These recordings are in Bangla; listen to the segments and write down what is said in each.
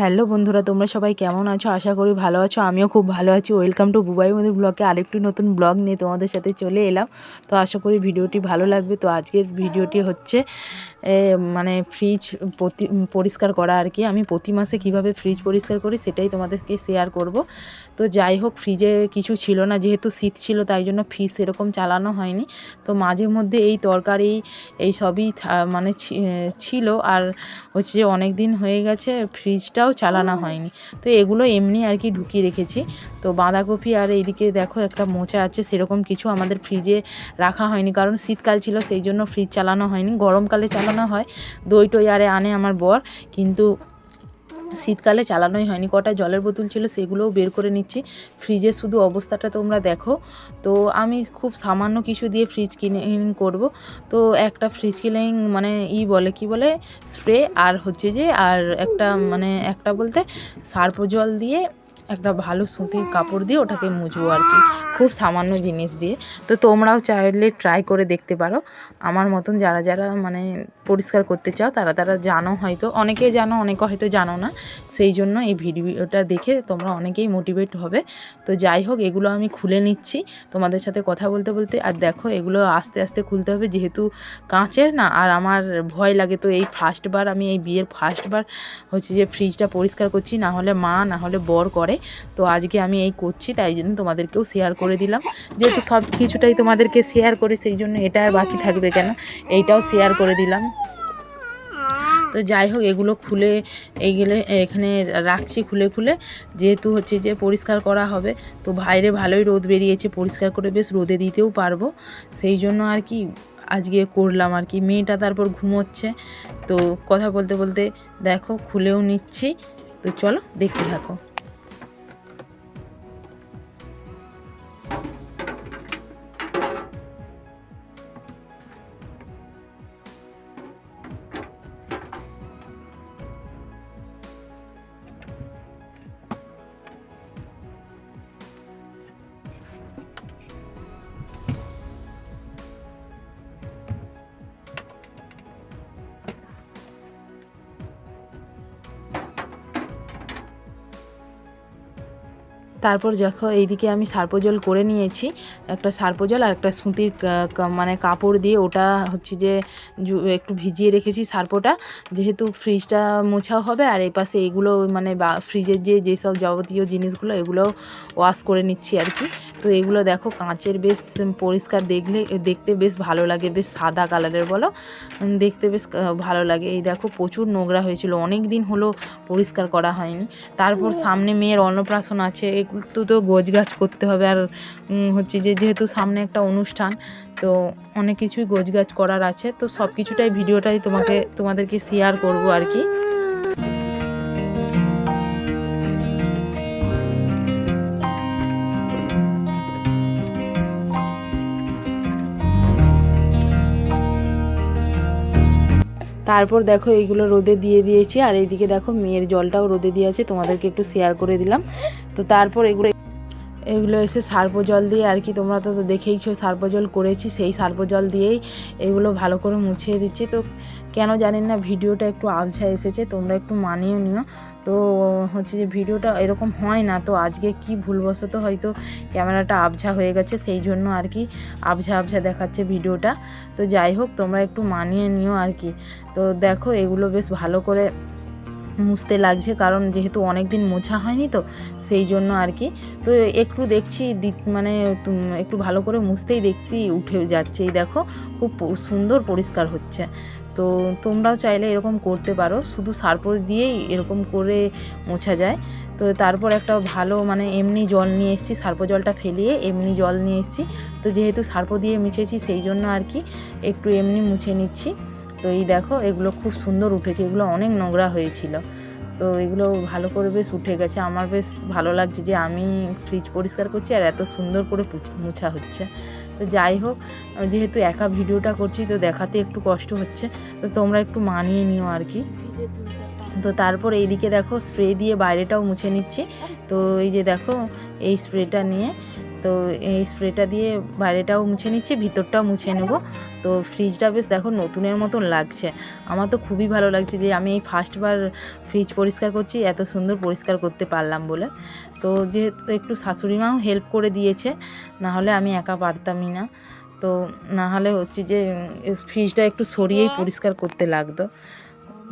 হ্যালো বন্ধুরা, তোমরা সবাই কেমন আছো? আশা করি ভালো আছো, আমিও খুব ভালো আছি। ওয়েলকাম টু বুবাই মন্দির ব্লগে আরেকটি নতুন ব্লগ নিয়ে তোমাদের সাথে চলে এলাম। তো আশা করি ভিডিওটি ভালো লাগবে। তো আজকের ভিডিওটি হচ্ছে মানে ফ্রিজ প্রতি পরিষ্কার করা আর কি। আমি প্রতি মাসে কীভাবে ফ্রিজ পরিষ্কার করি সেটাই তোমাদেরকে শেয়ার করব। তো যাই হোক ফ্রিজে কিছু ছিল না, যেহেতু শীত ছিল, তাই জন্য ফ্রিজ সেরকম চালানো হয়নি। তো মাঝে মধ্যে এই তরকারি, এই সবই মানে ছিল। আর হচ্ছে অনেক দিন হয়ে গেছে ফ্রিজটাও চালানো হয়নি। তো এগুলো এমনি আর কি ঢুকিয়ে রেখেছি। তো বাঁধাকপি আর এইদিকে দেখো একটা মোচা আছে, সেরকম কিছু আমাদের ফ্রিজে রাখা হয়নি। কারণ শীতকাল ছিল, সেই জন্য ফ্রিজ চালানো হয়নি। গরমকালে চালানো হয়। দই টই আরে আনে আমার বর। কিন্তু শীতকালে চালানোই হয়নি। কটা জলের বোতল ছিল সেগুলোও বের করে নিচ্ছি। ফ্রিজে শুধু অবস্থাটা তোমরা দেখো। তো আমি খুব সামান্য কিছু দিয়ে ফ্রিজ ক্লিনিং করব। তো একটা ফ্রিজ ক্লিনিং মানে ই বলে, কি বলে? স্প্রে আর হচ্ছে যে, আর একটা মানে একটা বলতে সার্প জল দিয়ে একটা ভালো সুতির কাপড় দিয়ে ওটাকে মুছবো আর কি। খুব সামান্য জিনিস দিয়ে। তো তোমরাও চাইলে ট্রাই করে দেখতে পারো। আমার মতন যারা যারা মানে পরিষ্কার করতে চাও, তারা তারা জানো হয়তো। অনেকে জানো, অনেকে হয়তো জানো না। সেই জন্য এই ভিডিওটা দেখে তোমরা অনেকেই মোটিভেট হবে। তো যাই হোক, এগুলো আমি খুলে নিচ্ছি তোমাদের সাথে কথা বলতে বলতে। আর দেখো, এগুলো আস্তে আস্তে খুলতে হবে। যেহেতু কাঁচের না, আর আমার ভয় লাগে তো এই ফার্স্টবার আমি এই বিয়ের ফার্স্টবার হচ্ছে যে ফ্রিজটা পরিষ্কার করছি, না হলে মা, না হলে বর করে। তো আজকে আমি এই করছি, তাই জন্য তোমাদেরকেও শেয়ার করে দিলাম। যেহেতু সব কিছুটাই তোমাদেরকে শেয়ার করি, সেই জন্য এটা আর বাকি থাকবে কেন? এইটাও শেয়ার করে দিলাম। তো যাই হোক, এগুলো খুলে এইগুলো এখানে রাখছি খুলে খুলে। যেহেতু হচ্ছে যে পরিষ্কার করা হবে, তো বাইরে ভালোই রোদ বেরিয়েছে, পরিষ্কার করে বেশ রোদে দিতেও পারব। সেই জন্য আর কি আজকে করলাম আর কি। মেয়েটা তারপর ঘুমোচ্ছে। তো কথা বলতে বলতে দেখো, খুলেও নিচ্ছি। তো চলো, দেখতে থাকো। তারপর দেখো এইদিকে আমি সার্পজল করে নিয়েছি। একটা সার্পজল আর একটা সুতির মানে কাপড় দিয়ে ওটা হচ্ছে যে একটু ভিজিয়ে রেখেছি সার্পটা। যেহেতু ফ্রিজটা মোছাও হবে আর এই পাশে এগুলো মানে বা ফ্রিজের যে যেসব যাবতীয় জিনিসগুলো এগুলো ওয়াশ করে নিচ্ছি আর কি। তো এগুলো দেখো কাঁচের বেশ পরিষ্কার দেখলে দেখতে বেশ ভালো লাগে বেশ সাদা কালারের বলো। দেখতে বেশ ভালো লাগে। এই দেখো প্রচুর নোংরা হয়েছিল। অনেক দিন হলো পরিষ্কার করা হয়নি। তারপর সামনে মেয়ের অন্নপ্রাশন আছে। একটু তো গোজ গাছ করতে হবে আর হচ্ছে যে যেহেতু সামনে একটা অনুষ্ঠান, তো অনেক কিছুই গোজ গাছ করার আছে। তো সব কিছুটাই ভিডিওটাই তোমাকে, তোমাদেরকে শেয়ার করব আর কি। তারপর দেখো এইগুলো রোদে দিয়ে দিয়েছি আর এইদিকে দেখো মেয়ের জলটাও রোদে দিয়ে আছে, তোমাদেরকে একটু শেয়ার করে দিলাম। তো তারপর এগুলো এগুলো এসে সার্প জল দিয়ে আর কি তোমরা তো দেখেইছো, সার্প জল করেছি, সেই সার্প জল দিয়েই এগুলো ভালো করে মুছিয়ে দিচ্ছি। তো কেন জানেন না, ভিডিওটা একটু আবছা এসেছে, তোমরা একটু মানিয়ে নিও। তো হচ্ছে যে ভিডিওটা এরকম হয় না, তো আজকে কি ভুলবশত হয়তো ক্যামেরাটা আবছা হয়ে গেছে, সেই জন্য আর কি আবছা আবছা দেখাচ্ছে ভিডিওটা। তো যাই হোক, তোমরা একটু মানিয়ে নিও আর কি। তো দেখো, এগুলো বেশ ভালো করে মুছতে লাগছে, কারণ যেহেতু অনেক দিন মোছা হয়নি তো, সেই জন্য আর কি। তো একটু দেখছি মানে একটু ভালো করে মুছতেই দেখছি, উঠে যাচ্ছে। এই দেখো, খুব সুন্দর পরিষ্কার হচ্ছে। তো তোমরাও চাইলে এরকম করতে পারো, শুধু সার্প দিয়েই এরকম করে মোছা যায়। তো তারপর একটা ভালো মানে এমনি জল নিয়ে এসেছি, সার্প জলটা ফেলিয়ে এমনি জল নিয়ে এসেছি। তো যেহেতু সার্প দিয়ে মুছেছি, সেই জন্য আর কি একটু এমনি মুছে নিচ্ছি। তো এই দেখো, এগুলো খুব সুন্দর উঠেছে, এগুলো অনেক নোংরা হয়েছিল। তো এগুলো ভালো করে বেশ উঠে গেছে। আমার বেশ ভালো লাগছে যে আমি ফ্রিজ পরিষ্কার করছি আর এত সুন্দর করে মোছা হচ্ছে। তো যাই হোক যেহেতু একা ভিডিওটা করছি, তো দেখাতে একটু কষ্ট হচ্ছে। তো তোমরা একটু মানিয়ে নিও আর কি। তো তারপর এইদিকে দেখো, স্প্রে দিয়ে বাইরেটাও মুছে নিচ্ছি। তো এই যে দেখো, এই স্প্রেটা নিয়ে তো এই স্প্রেটা দিয়ে বাইরেটাও মুছে নিচ্ছি ভিতরটাও মুছে নেব। তো ফ্রিজটা বেশ দেখো নতুনের মতন লাগছে। আমার তো খুবই ভালো লাগছে যে আমি এই ফার্স্টবার ফ্রিজ পরিষ্কার করছি এত সুন্দর পরিষ্কার করতে পারলাম বলে। তো যেহেতু একটু শাশুড়ি মাও হেল্প করে দিয়েছে না হলে আমি একা পারতামই না। তো না হলে হচ্ছে যে ফ্রিজটা একটু সরিয়েই পরিষ্কার করতে লাগতো।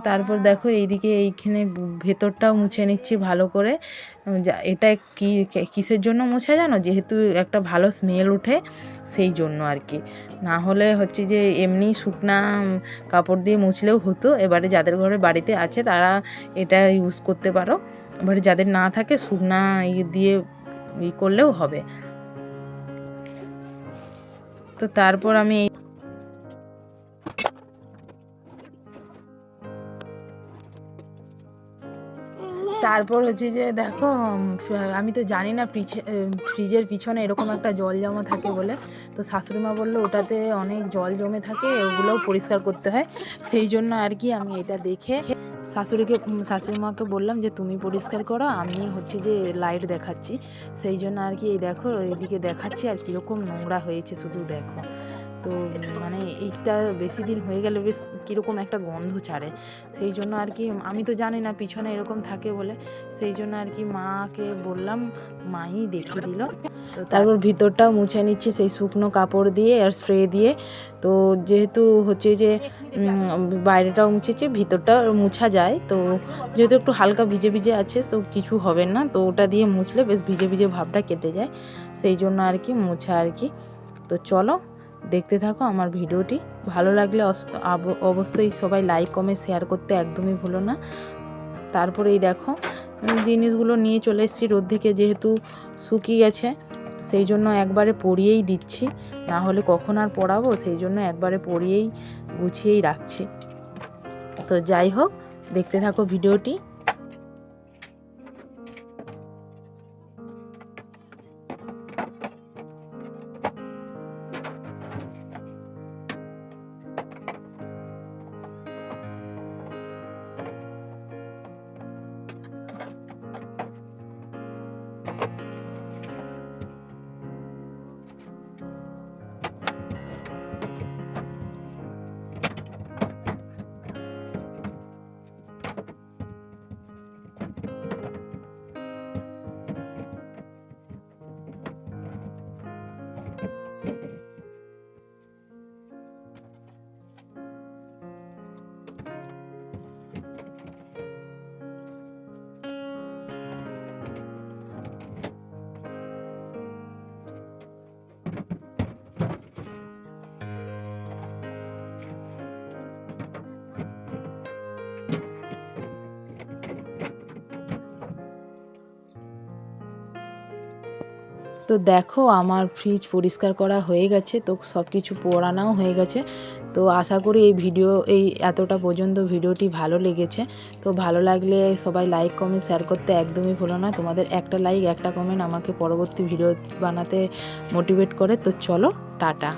তারপর দেখো এইদিকে এইখানে ভেতরটাও মুছে নিচ্ছি ভালো করে। এটা কি কিসের জন্য মোছা জানো? যেহেতু একটা ভালো স্মেল ওঠে সেই জন্য আর কি। না হলে হচ্ছে যে এমনি শুকনা কাপড় দিয়ে মুছলেও হতো। এবারে যাদের ঘরে বাড়িতে আছে তারা এটা ইউজ করতে পারো। এবারে যাদের না থাকে শুকনা দিয়ে ই করলেও হবে। তো তারপর আমি এই তারপর হচ্ছে যে দেখো আমি তো জানি না পিছে ফ্রিজের পিছনে এরকম একটা জল জমা থাকে বলে। তো শাশুড়ি মা বলল ওটাতে অনেক জল জমে থাকে ওগুলোও পরিষ্কার করতে হয়। সেই জন্য আর কি আমি এটা দেখে শাশুড়িকে উম, শাশুড়ি মাকে বললাম যে তুমি পরিষ্কার করো আমি হচ্ছে যে লাইট দেখাচ্ছি। সেই জন্য আর কি এই দেখো এদিকে দেখাচ্ছি আর কীরকম নোংরা হয়েছে শুধু দেখো। তো মানে এইটা বেশি দিন হয়ে গেলে বেশ কীরকম একটা গন্ধ ছাড়ে। সেই জন্য আর কি আমি তো জানি না পিছনে এরকম থাকে বলে। সেই জন্য আর কি মাকে বললাম, মাই দেখিয়ে দিল। তো তারপর ভিতরটাও মুছে নিচ্ছি সেই শুকনো কাপড় দিয়ে আর স্প্রে দিয়ে। তো যেহেতু হচ্ছে যে বাইরেটাও মুছেছি ভিতরটা মুছা যায়। তো যেহেতু একটু হালকা ভিজে ভিজে আছে, তো কিছু হবে না। তো ওটা দিয়ে মুছলে বেশ ভিজে ভিজে ভাবটা কেটে যায়। সেই জন্য আর কি মোছা আর কি। তো চলো দেখতে থাকো আমার ভিডিওটি। ভালো লাগলে অবশ্যই সবাই লাইক কমেন্ট শেয়ার করতে একদমই ভুলো না। তারপরে এই দেখো জিনিসগুলো নিয়ে চলে এসেছি রোদ থেকে যেহেতু শুকিয়ে গেছে, সেই জন্য একবারে পরিয়েই দিচ্ছি। না হলে কখন আর পড়াবো সেই জন্য একবারে পরিয়েই গুছিয়েই রাখছি। তো যাই হোক, দেখতে থাকো ভিডিওটি। তো দেখো আমার ফ্রিজ পরিষ্কার করা হয়ে গেছে, তো সব কিছু পোড়ানাও হয়ে গেছে। তো আশা করি এই ভিডিও এই এতটা পর্যন্ত ভিডিওটি ভালো লেগেছে। তো ভালো লাগলে সবাই লাইক কমেন্ট শেয়ার করতে একদমই ভুলো না। তোমাদের একটা লাইক একটা কমেন্ট আমাকে পরবর্তী ভিডিও বানাতে মোটিভেট করে। তো চলো, টাটা।